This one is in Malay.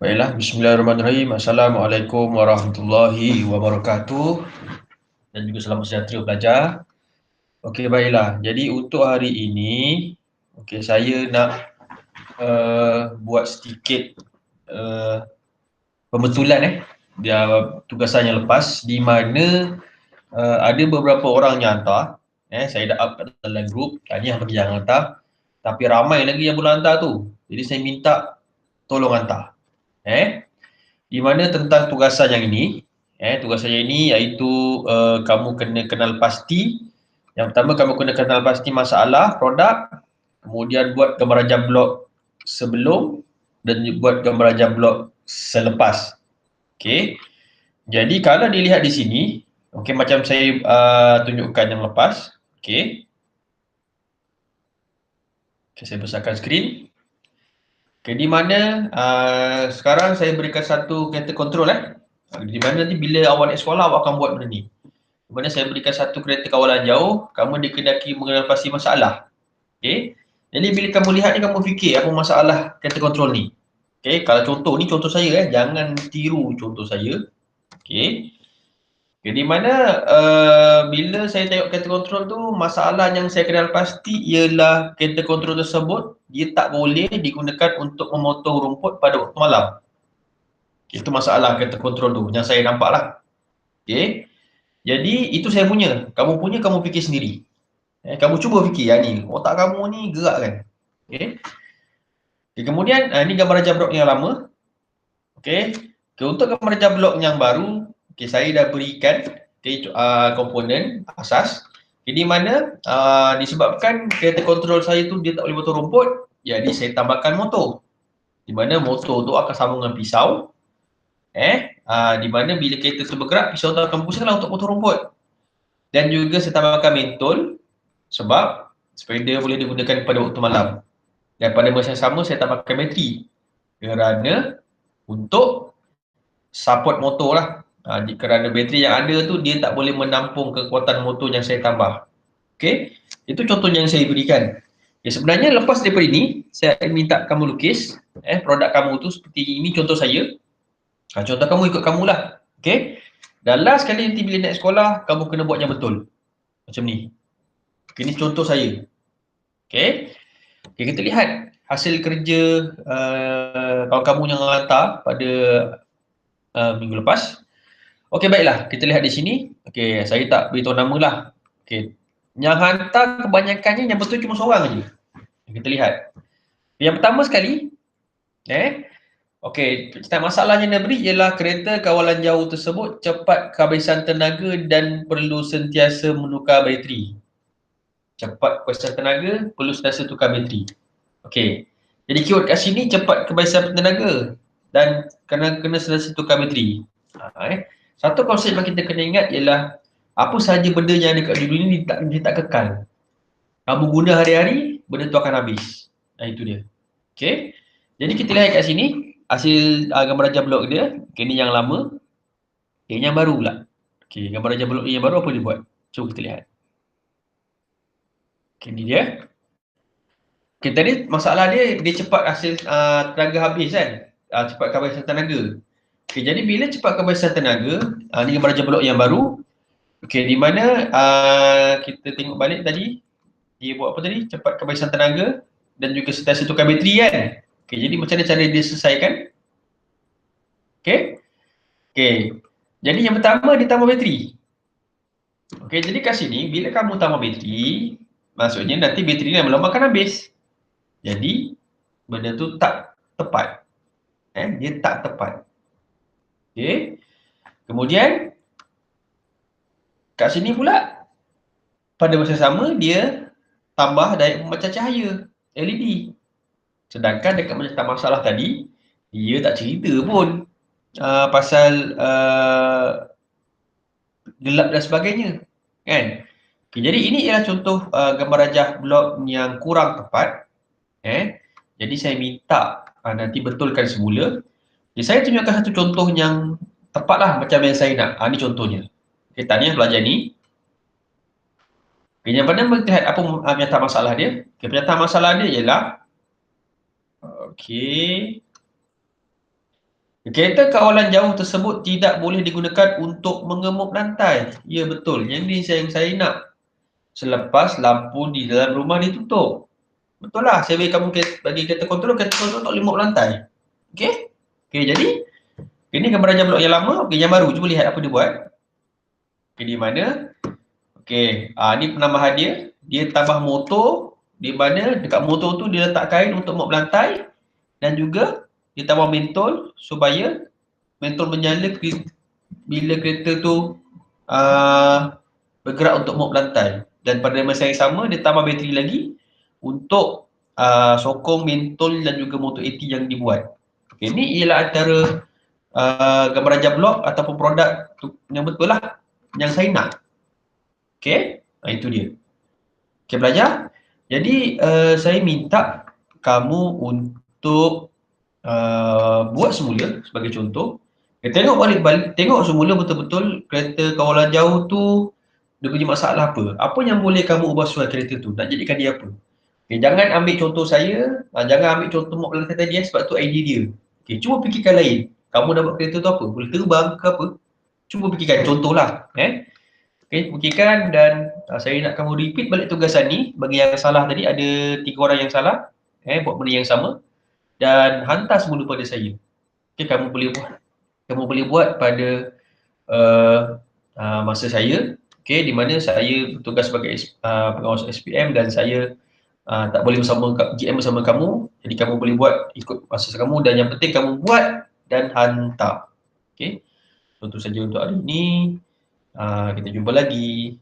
Baiklah, bismillahirrahmanirrahim. Assalamualaikum warahmatullahi wabarakatuh. Dan juga selamat sejahtera pelajar. Okey, baiklah. Jadi untuk hari ini, okey saya nak uh, buat sedikit uh, pembetulan eh dia tugasan yang lepas di mana uh, ada beberapa orang yang hantar eh saya dah up kat dalam group tanya bagi yang hantar tapi ramai lagi yang belum hantar tu. Jadi saya minta tolong hantar eh? Di mana tentang tugasan yang ini? Eh tugasan yang ini iaitu uh, kamu kena kenal pasti. Yang pertama kamu kena kenal pasti masalah produk. Kemudian buat gambar rajah blok sebelum dan buat gambar rajah blok selepas. Okey? Jadi kalau dilihat di sini okey macam saya uh, tunjukkan yang lepas. Okey? Okay, saya besarkan skrin. Okay, di mana uh, sekarang saya berikan satu kereta kontrol eh. Di mana nanti bila awak naik sekolah awak akan buat benda ni. Di mana saya berikan satu kereta kawalan jauh, kamu dikedaki mengenal pasti masalah. Okay. Jadi bila kamu lihat ni kamu fikir apa masalah kereta kontrol ni. Okay, kalau contoh ni contoh saya eh, jangan tiru contoh saya. Okay. Di mana uh, bila saya tengok kereta kontrol tu masalah yang saya kenal pasti ialah kereta kontrol tersebut dia tak boleh digunakan untuk memotong rumput pada waktu malam. Itu masalah kereta kontrol tu yang saya nampak lah. Okay. Jadi itu saya punya. Kamu punya kamu fikir sendiri. Eh, kamu cuba fikir ya ni. Otak kamu ni gerak kan. Okay. okay kemudian uh, ni gambar raja blok yang lama. Okay. okay. Untuk gambar raja blok yang baru Okay, saya dah berikan okay, uh, komponen asas. Jadi mana uh, disebabkan kereta kontrol saya tu dia tak boleh potong rumput, jadi saya tambahkan motor. Di mana motor tu akan sambung dengan pisau. Eh, uh, di mana bila kereta tu bergerak, pisau tu akan pusinglah untuk potong rumput. Dan juga saya tambahkan mentol sebab sepeda boleh digunakan pada waktu malam. Dan pada masa yang sama saya tambahkan bateri kerana untuk support motor lah Ha, kerana bateri yang ada tu dia tak boleh menampung kekuatan motor yang saya tambah. Okey. Itu contoh yang saya berikan. Ya, sebenarnya lepas daripada ini, saya akan minta kamu lukis eh produk kamu tu seperti ini contoh saya. Ha, contoh kamu ikut kamulah. Okey. Dan last sekali nanti bila naik sekolah, kamu kena buat yang betul. Macam ni. Okay, ini contoh saya. Okey. Okay, kita lihat hasil kerja uh, kawan kamu yang hantar pada uh, minggu lepas. Okey baiklah, kita lihat di sini. Okey, saya tak beritahu nama lah. Okey. Yang hantar kebanyakannya yang betul cuma seorang aja. Kita lihat. Yang pertama sekali, eh, okey, masalahnya nak beri ialah kereta kawalan jauh tersebut cepat kehabisan tenaga dan perlu sentiasa menukar bateri. Cepat kehabisan tenaga, perlu sentiasa tukar bateri. Okey. Jadi keyword kat sini cepat kehabisan tenaga dan kena kena sentiasa tukar bateri. Ha, eh. Satu konsep yang kita kena ingat ialah apa sahaja benda yang ada kat dunia ni dia tak, dia tak kekal. Kamu guna hari-hari, benda tu akan habis. Nah itu dia. Okay. Jadi kita lihat kat sini, hasil uh, gambar raja blok dia. Okay, ni yang lama. Okay, yang baru pula. Okay, gambar raja blok ni yang baru apa dia buat? Cuba kita lihat. Okay, ni dia. Okay, tadi masalah dia, dia cepat hasil uh, tenaga habis kan? Uh, cepat habis tenaga. Okay, jadi bila cepat kehabisan tenaga, uh, ni gambar blok yang baru. Okay, di mana uh, kita tengok balik tadi, dia buat apa tadi? Cepat kehabisan tenaga dan juga sentiasa tukar bateri kan? Okay, jadi macam mana cara dia selesaikan? Okay. Okay. Jadi yang pertama dia tambah bateri. Okay, jadi kat sini bila kamu tambah bateri, maksudnya nanti bateri ni lama-lama akan habis. Jadi benda tu tak tepat. Eh, dia tak tepat. Okay. Kemudian kat sini pula pada masa sama dia tambah daya pemancar cahaya LED. Sedangkan dekat macam masalah tadi dia tak cerita pun uh, pasal uh, gelap dan sebagainya. Kan? Okay, jadi ini ialah contoh uh, gambar rajah blok yang kurang tepat. Eh? Jadi saya minta uh, nanti betulkan semula Okay, saya tunjukkan satu contoh yang tepatlah macam yang saya nak. Ha, ini contohnya. Okay, tanya belajar ni. Okay, yang pada melihat apa uh, masalah dia. Okay, penyataan masalah dia ialah Okay. Kereta kawalan jauh tersebut tidak boleh digunakan untuk mengemuk lantai. Ya betul. Yang ni saya, yang saya nak. Selepas lampu di dalam rumah ditutup. Betul lah. Saya bagi kamu bagi kereta kontrol, kereta kontrol tak boleh lantai. Okey? Okey, jadi ini gambar raja blok yang lama. Okey, yang baru. Cuba lihat apa dia buat. Okey, di mana? Okey, ah ni penambahan dia. Dia tambah motor di mana dekat motor tu dia letak kain untuk mop lantai dan juga dia tambah mentol supaya mentol menyala bila kereta tu uh, bergerak untuk mop lantai dan pada masa yang sama dia tambah bateri lagi untuk uh, sokong mentol dan juga motor AT yang dibuat. Okay, ini ialah antara uh, gambar raja ataupun produk tu, yang betul lah yang saya nak. Okay, nah, itu dia. Okay, belajar. Jadi uh, saya minta kamu untuk uh, buat semula sebagai contoh eh, tengok balik-balik tengok semula betul-betul kereta kawalan jauh tu dia punya masalah apa apa yang boleh kamu ubah sesuai kereta tu nak jadikan dia apa okay, jangan ambil contoh saya uh, jangan ambil contoh mak belakang tadi eh, sebab tu idea dia okay, cuba fikirkan lain. Kamu dah buat kereta tu apa? Boleh terbang ke apa? Cuba fikirkan contohlah eh? Okay, fikirkan dan uh, saya nak kamu repeat balik tugasan ni. Bagi yang salah tadi ada tiga orang yang salah eh buat benda yang sama. Dan hantar semula pada saya. Okay, kamu boleh buat. Kamu boleh buat pada uh, uh, masa saya, okay, di mana saya bertugas sebagai uh, pengawas SPM dan saya uh, tak boleh bersama GM bersama kamu. Jadi kamu boleh buat ikut masa kamu dan yang penting kamu buat dan hantar. Okay. Itu saja untuk hari ini. Uh, kita jumpa lagi.